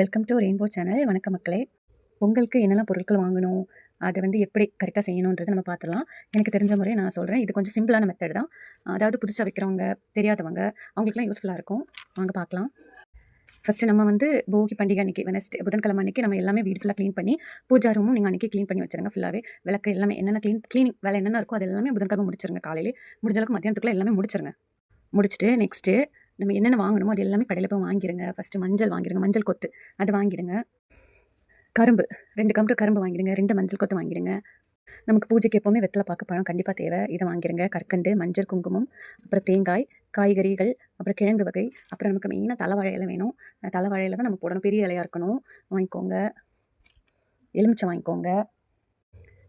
Welcome to rainbow channel வணக்க மக்களே. பொங்கலுக்கு என்னெல்லாம் பொருட்கள் வாங்கணும் அதை வந்து எப்படி கரெக்டாக செய்யணுன்றதை நம்ம பார்த்துலாம் எனக்கு தெரிஞ்ச முறையை நான் சொல்கிறேன் இது கொஞ்சம் சிம்பிளான மெத்தட் தான். அதாவது புதுசாக வைக்கிறவங்க தெரியாதவங்க அவங்களுக்குலாம் யூஸ்ஃபுல்லாக இருக்கும். வாங்க பார்க்கலாம். ஃபஸ்ட்டு நம்ம வந்து போகி பண்டிகை அன்றைக்கி வெனஸ்டே புதன்கிழமை அன்றைக்கி நம்ம எல்லாமே வீடு ஃபுல்லாக க்ளீன் பண்ணி பூஜா ரூமும் நீங்கள் அன்றைக்கி க்ளீன் பண்ணி வச்சுருங்க ஃபுல்லாகவே விளக்கு எல்லாமே என்னென்ன க்ளீன் க்ளீனிங் வேலை என்னென்ன இருக்கோ அது எல்லாமே புதன்கிழமை முடிச்சிருங்க. காலையிலே முடிஞ்சளவுக்கு மத்தியானத்துக்குள்ளே எல்லாமே முடிச்சிருங்க. முடிச்சுட்டு நெக்ஸ்ட்டு நம்ம என்னென்ன வாங்கணுமோ அது எல்லாமே கடையில் போய் வாங்கிடுங்க ஃபஸ்ட்டு மஞ்சள் வாங்கிடுங்க மஞ்சள் கொத்து. அது வாங்கிடுங்க. கரும்பு. ரெண்டு கம்பு கரும்பு வாங்கிடுங்க. ரெண்டு மஞ்சள் கொத்து வாங்கிடுங்க. நமக்கு பூஜைக்கு எப்போவுமே வெத்தலை பார்க்க பழம் கண்டிப்பாக தேவை. இதை வாங்கிடுங்க. கற்கண்டு மஞ்சள் குங்குமம் அப்புறம் தேங்காய் காய்கறிகள் அப்புறம் கிழங்கு வகை அப்புறம் நமக்கு மெயினாக தலைவாழையில வேணும். தலைவாழையில தான் நம்ம போடணும். பெரிய இலையாக இருக்கணும். வாங்கிக்கோங்க. எலுமிச்சை வாங்கிக்கோங்க.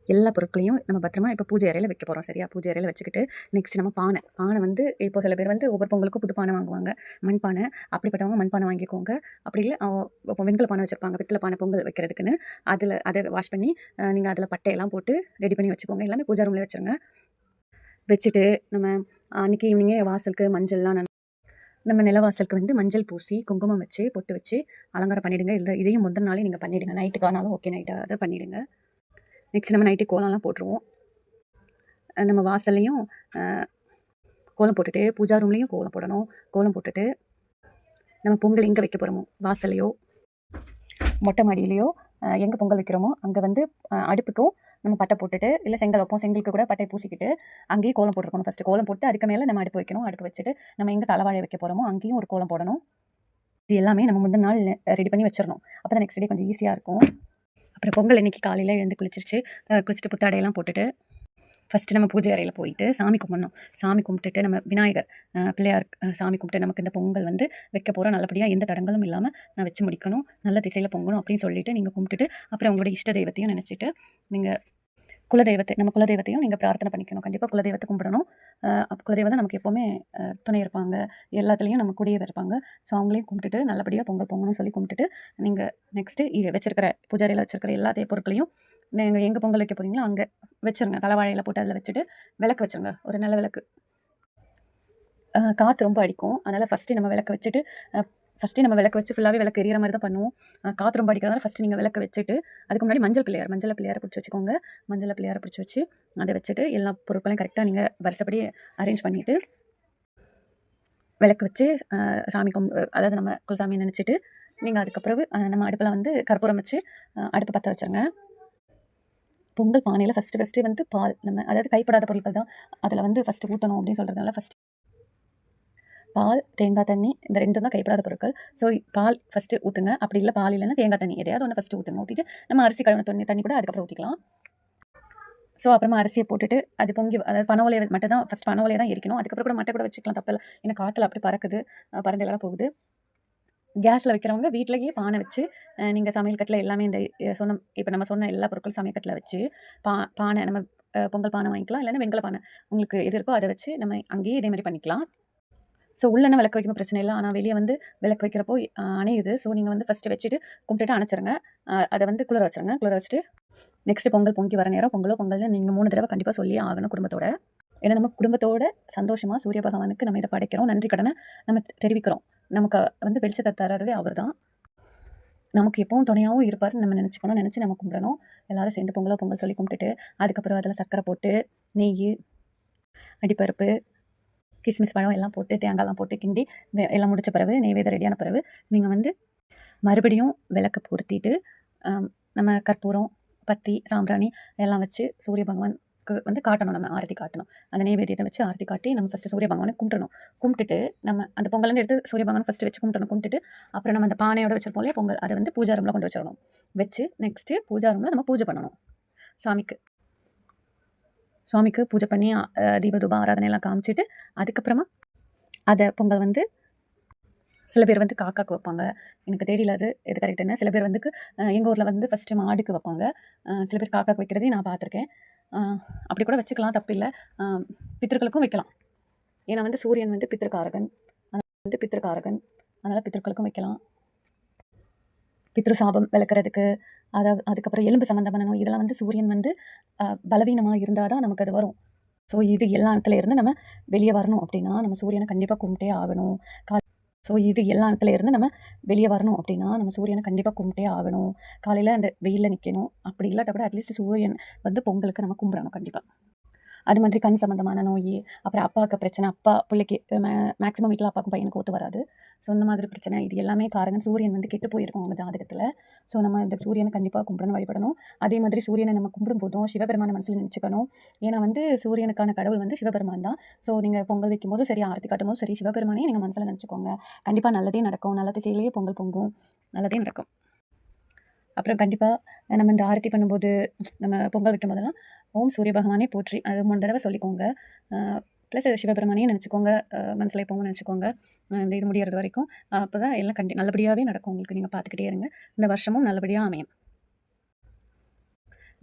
எல்லா பொருட்களையும் நம்ம பத்திரமா இப்போ பூஜை அறையில் வைக்க போகிறோம் சரியா? பூஜை அறையில் வச்சுக்கிட்டு நெக்ஸ்ட் நம்ம பானை. பானை வந்து இப்போ சில பேர் வந்து ஒவ்வொரு பொங்கலுக்கும் புது பானை வாங்குவாங்க. மண்பானை அப்படிப்பட்டவங்க மண்பானை வாங்கிக்கோங்க. அப்படி இல்லை இப்போ வெண்கல பானை வச்சுருப்பாங்க பித்தளை பானை பொங்கல் வைக்கிறதுக்குன்னு. அதில் அதை வாஷ் பண்ணி நீங்கள் அதில் பட்டையெல்லாம் போட்டு ரெடி பண்ணி வச்சுக்கோங்க. எல்லாமே பூஜா ரூமில் வச்சுருங்க. வச்சுட்டு நம்ம அன்றைக்கி ஈவினிங்கே வாசலுக்கு மஞ்சள்லாம் நன- நம்ம நிலவாசலுக்கு வந்து மஞ்சள் பூசி குங்குமம் வச்சு பொட்டு வச்சு அலங்காரம் பண்ணிவிடுங்க இல்லை இதையும் முதல் நாளே நீங்கள் பண்ணிவிடுங்க நைட்டுக்கு ஆனாலும் ஓகே நைட்டாக அதை பண்ணிவிடுங்க நெக்ஸ்ட் நம்ம நைட்டு கோலம்லாம் போட்டுருவோம். நம்ம வாசல்லையும் கோலம் போட்டுட்டு பூஜா ரூம்லேயும் கோலம் போடணும். கோலம் போட்டுட்டு நம்ம பொங்கல் எங்கே வைக்க போகிறோமோ வாசல்லையோ மொட்டை மாடியிலையோ எங்கே பொங்கல் வைக்கிறோமோ அங்கே வந்து அடுப்புக்கும் நம்ம பட்டை போட்டுட்டு இல்லை செங்கல் வைப்போம். செங்கலுக்கு கூட பட்டை பூசிக்கிட்டு அங்கேயும் கோலம் போட்டுருக்கணும் ஃபஸ்ட்டு கோலம் போட்டு அதுக்கு மேலே நம்ம அடுப்பு வைக்கணும். அடுப்பு வச்சுட்டு நம்ம எங்கே தலைவாழை வைக்க போகிறோமோ அங்கேயும் ஒரு கோலம் போடணும். இது எல்லாமே நம்ம முந்தின நாள் ரெடி பண்ணி வச்சிடணும். அப்போ தான் நெக்ஸ்ட் டே கொஞ்சம் ஈஸியாக இருக்கும். அப்புறம் பொங்கல் அன்னைக்கு காலையில் எழுந்து குளிச்சிருச்சு. குளிச்சுட்டு புத்தாடையெல்லாம் போட்டுட்டு ஃபஸ்ட்டு நம்ம பூஜை அறையில் போயிட்டு சாமி கும்பிடணும். சாமி கும்பிட்டுட்டு நம்ம விநாயகர் பிள்ளையார் சாமி கும்பிட்டு நமக்கு இந்த பொங்கல் வந்து வைக்க போகிறோம் நல்லபடியாக எந்த தடங்களும் இல்லாமல் நான் வச்சு முடிக்கணும். நல்ல திசையில் பொங்கணும் அப்படின்னு சொல்லிவிட்டு நீங்கள் கும்பிட்டுட்டு அப்புறம் உங்களோட இஷ்ட தெய்வத்தையும் நினச்சிட்டு நீங்கள் குலதெய்வத்தை நம்ம குலதெய்வத்தையும் நீங்கள் பிரார்த்தனை பண்ணிக்கணும். கண்டிப்பாக குலதெய்வத்தை கும்பிடணும். குலதெய்வத்தை குலதெய்வம் நமக்கு எப்போவுமே துணை இருப்பாங்க. எல்லாத்துலேயும் நம்ம கூடியவே இருப்பாங்க. ஸோ அவங்களையும் கும்பிட்டுட்டு நல்லபடியாக பொங்கல் பொங்கணும்னு சொல்லி கும்பிட்டுட்டு நீங்கள் நெக்ஸ்ட்டு வச்சிருக்கிற பூஜாரியில் வச்சிருக்கிற எல்லா பொருட்களையும் நீங்கள் எங்கே பொங்கல் வைக்க போகிறீங்களோ அங்கே வச்சிருங்க. தலைவாழையில் போட்டு அதில் வச்சுட்டு விளக்கு வச்சுருங்க. ஒரு நல்ல விளக்கு. காற்று ரொம்ப அடிக்கும். அதனால் ஃபஸ்ட்டு நம்ம விளக்க வச்சுட்டு ஃபஸ்ட்டு நம்ம விளக்கு வச்சு ஃபுல்லாகவே விளக்கு எரியற மாதிரி தான் பண்ணுவோம். அஹ் காற்று ரொம்ப அடிக்கிறதால ஃபஸ்ட்டு நீங்கள் விளக்கு வச்சுட்டு அதுக்கு முன்னாடி மஞ்சள் பிள்ளையார் மஞ்சள் பிள்ளையாரை பிடிச்சி வச்சுக்கோங்க. மஞ்சள் பிள்ளையாரை பிடிச்சி வச்சு அதை வச்சுட்டு எல்லா பொருட்களையும் கரெக்டாக நீங்கள் வருஷப்படி அரேஞ்ச் பண்ணிவிட்டு விளக்கு வச்சு சாமி கும் அதாவது நம்ம குலசாமியை நினச்சிட்டு நீங்கள் அதுக்கப்புறம் நம்ம அடுப்பில் வந்து கற்பூரம் வச்சு அடுப்பு பற்ற வச்சுருங்க. பொங்கல் பானையில் ஃபஸ்ட்டு ஃபஸ்ட்டு வந்து பால் நம்ம அதாவது கைப்படாத பொருட்கள் தான். அதில் வந்து ஃபஸ்ட்டு ஊற்றணும் அப்படின்னு சொல்கிறதுனால ஃபஸ்ட்டு பால் தேங்காய் தண்ணி இந்த ரெண்டும் தான் கைப்படாத பொருட்கள். ஸோ பால் ஃபஸ்ட்டு ஊற்றுங்க அப்படி இல்லை பால் இல்லைன்னா தேங்காய் தண்ணி. எதையாவது ஒன்று ஃபஸ்ட்டு ஊற்றுங்க ஊற்றிட்டு நம்ம அரிசி கழுவின தண்ணி தண்ணி கூட அதுக்கப்புறம் ஊற்றிக்கலாம் ஸோ அப்புறமா அரிசியை போட்டுட்டு அது பொங்கி அதாவது பனவலையை மட்டும் தான் ஃபஸ்ட் பனவலையை தான் எரிக்கணும். அதுக்கப்புறம் கூட மட்டை கூட வச்சுக்கலாம் தப்பில்லை. ஏன்னா காற்றுல அப்படி பறக்குது. அஹ் போகுது. கேஸில் வைக்கிறவங்க வீட்டிலேயே பானை வச்சு நீங்கள் சமையல் கட்டில் எல்லாமே இந்த சொன்ன இப்போ நம்ம சொன்ன எல்லா பொருட்களும் சமையல் கட்டில் வச்சு பா பானை நம்ம பொங்கல் பானை வாங்கிக்கலாம். இல்லைன்னா வெண்கல பானை. உங்களுக்கு எது இருக்கோ அதை வச்சு நம்ம அங்கேயே இதே மாதிரி பண்ணிக்கலாம். ஸோ உள்ளே விளக்கு வைக்கும் பிரச்சனை இல்லை. ஆனால் வெளியே வந்து விளக்கு வைக்கிறப்போ அணையுது. ஸோ நீங்கள் வந்து ஃபஸ்ட்டு வச்சுட்டு கும்பிட்டுட்டு அணைச்சிருங்க. அதை வந்து குளிர வச்சுருங்க. குளிர வச்சுட்டு நெக்ஸ்ட் பொங்கல் பொங்கி வர நேரம் பொங்கலோ பொங்கல்னு நீங்கள் மூணு தடவை கண்டிப்பாக சொல்லி ஆகணும் குடும்பத்தோட. ஏன்னா நம்ம குடும்பத்தோட சந்தோஷமாக சூரிய பகவானுக்கு நம்ம இதை படைக்கிறோம். நன்றி கடனை நம்ம தெரிவிக்கிறோம். நமக்கு வந்து வெளிச்சத்தை தர்றது அவர் தான். நமக்கு எப்பவும் துணையாகவும் இருப்பார்னு நம்ம நினச்சிக்கணும். நினச்சி நம்ம கும்பிடணும். எல்லோரும் சேர்ந்து பொங்கலோ பொங்கல் சொல்லி கும்பிட்டுட்டு அதுக்கப்புறம் அதில் சர்க்கரை போட்டு நெய் அடிப்பருப்பு கிஸ்மிஸ் பழம் எல்லாம் போட்டு தேங்காய்லாம் போட்டு கிண்டி எல்லாம் முடிச்ச பிறகு நெய்வேதம் ரெடியான பிறகு நீங்கள் வந்து மறுபடியும் விளக்கு பொருத்திட்டு நம்ம கற்பூரம் பத்தி சாம்பிராணி எல்லாம் வச்சு சூரிய பகவானுக்கு வந்து காட்டணும் நம்ம ஆரத்தி காட்டணும். அந்த நெய்வேதியத்தை வச்சு ஆரத்தி காட்டி நம்ம ஃபஸ்ட்டு சூரிய பகவானை கும்பிட்டணும் கும்பிட்டுட்டு நம்ம அந்த பொங்கலேருந்து எடுத்து சூரிய பகவான் ஃபஸ்ட்டு வச்சு கும்பிட்டணும் கும்பிட்டுட்டு அப்புறம் நம்ம அந்த பானையோட வச்சிருப்போம் இல்லையா பொங்கல். அதை வந்து பூஜா ரூமில் கொண்டு வச்சிடணும். வச்சு நெக்ஸ்ட்டு பூஜா ரூமில் நம்ம பூஜை பண்ணணும். சாமிக்கு. சுவாமிக்கு பூஜை பண்ணி தீபதூபம் ஆராதனையெல்லாம் ஆராதனை எல்லாம் காமிச்சிட்டு அதுக்கப்புறமா அதை பொங்கல் வந்து சில பேர் வந்து காக்காக்கு வைப்பாங்க. எனக்கு தெரியல அது எது கரெக்டுன்னு சில பேர் வந்து எங்கள் ஊரில் வந்து ஃபஸ்ட்டு மாடுக்கு வைப்பாங்க. சில பேர் காக்காக்கு வைக்கிறதையும் நான் பார்த்துருக்கேன். அப்படி கூட வச்சுக்கலாம் தப்பில்லை பித்தர்களுக்கும் வைக்கலாம். ஏன்னா வந்து சூரியன் வந்து பித்திருக்காரகன். அதனால வந்து பித்திருக்காரகன். அதனால் பித்தர்களுக்கும் வைக்கலாம். பித்ரு சாபம் விளக்குறதுக்கு அதை அதுக்கப்புறம் எலும்பு சம்மந்தமான நோய் இதெல்லாம் வந்து சூரியன் வந்து பலவீனமாக இருந்தால் தான் நமக்கு அது வரும். ஸோ இது எல்லாத்துல இருந்து நம்ம வெளியே வரணும் அப்படின்னா நம்ம சூரியனை கண்டிப்பாக கும்பிட்டே ஆகணும். கா ஸோ இது எல்லாத்துல இருந்து நம்ம வெளியே வரணும் அப்படின்னா நம்ம சூரியனை கண்டிப்பாக கும்பிட்டே ஆகணும். காலையில் அந்த வெயிலில் நிற்கணும் அப்படி இல்லாட்ட கூட அட்லீஸ்ட் சூரியன் வந்து பொங்கலுக்கு நம்ம கும்பிடணும் கண்டிப்பாக அது மாதிரி கண் சம்மந்தமான நோய் அப்புறம் அப்பாவுக்கு பிரச்சனை அப்பா பிள்ளைக்கு மே மேக்ஸிமம் வீட்டில் அப்பாவுக்கும் பையனுக்கு ஒத்து வராது. ஸோ இந்த மாதிரி பிரச்சனை இது எல்லாமே காரணம் சூரியன் வந்து கெட்டு போயிருக்கும் அவங்க ஜாதகத்தில். ஸோ நம்ம இந்த சூரியனை கண்டிப்பாக கும்பிடணும் வழிபடணும். அதே மாதிரி சூரியனை நம்ம கும்பிடும் போதும் சிவபெருமான மனசில் நினச்சிக்கணும். ஏன்னா வந்து சூரியனுக்கான கடவுள் வந்து சிவபெருமான் தான். ஸோ நீங்கள் பொங்கல் வைக்கும் போது சரி ஆரத்தி காட்டும்போது சரி சிவபெருமானே நீங்கள் மனசில் நினச்சிக்கோங்க. கண்டிப்பாக நல்லதே நடக்கும். நல்ல திசையிலேயே பொங்கல் பொங்கும். நல்லதே நடக்கும். அப்புறம் கண்டிப்பாக நம்ம இந்த ஆரத்தி பண்ணும்போது நம்ம பொங்கல் வைக்கும் போதெல்லாம் ஓம் சூரிய பகவானே போற்றி அது மூணு தடவை சொல்லிக்கோங்க. ப்ளஸ் சிவபெருமானையும் நினச்சிக்கோங்க மனசில் எப்பவும் நினச்சிக்கோங்க. இந்த இது முடியறது வரைக்கும் அப்போ தான் எல்லாம் கண்டி நல்லபடியாகவே நடக்கும் உங்களுக்கு. நீங்கள் பார்த்துக்கிட்டே இருங்க. இந்த வருஷமும் நல்லபடியாக அமையும்.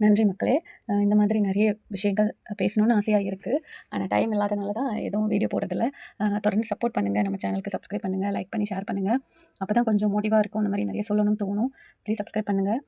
நன்றி மக்களே. இந்த மாதிரி நிறைய விஷயங்கள் பேசணும்னு ஆசையாக இருக்குது ஆனால் டைம் இல்லாதனால தான் எதுவும் வீடியோ போடுறதில்ல. தொடர்ந்து சப்போர்ட் பண்ணுங்கள் நம்ம சேனலுக்கு சப்ஸ்கிரைப் பண்ணுங்கள் லைக் பண்ணி ஷேர் பண்ணுங்கள் அப்போ தான் கொஞ்சம் மோட்டிவாக இருக்கும். இந்த மாதிரி நிறைய சொல்லணும்னு தோணும். ப்ளீஸ் சப்ஸ்கிரைப் பண்ணுங்கள்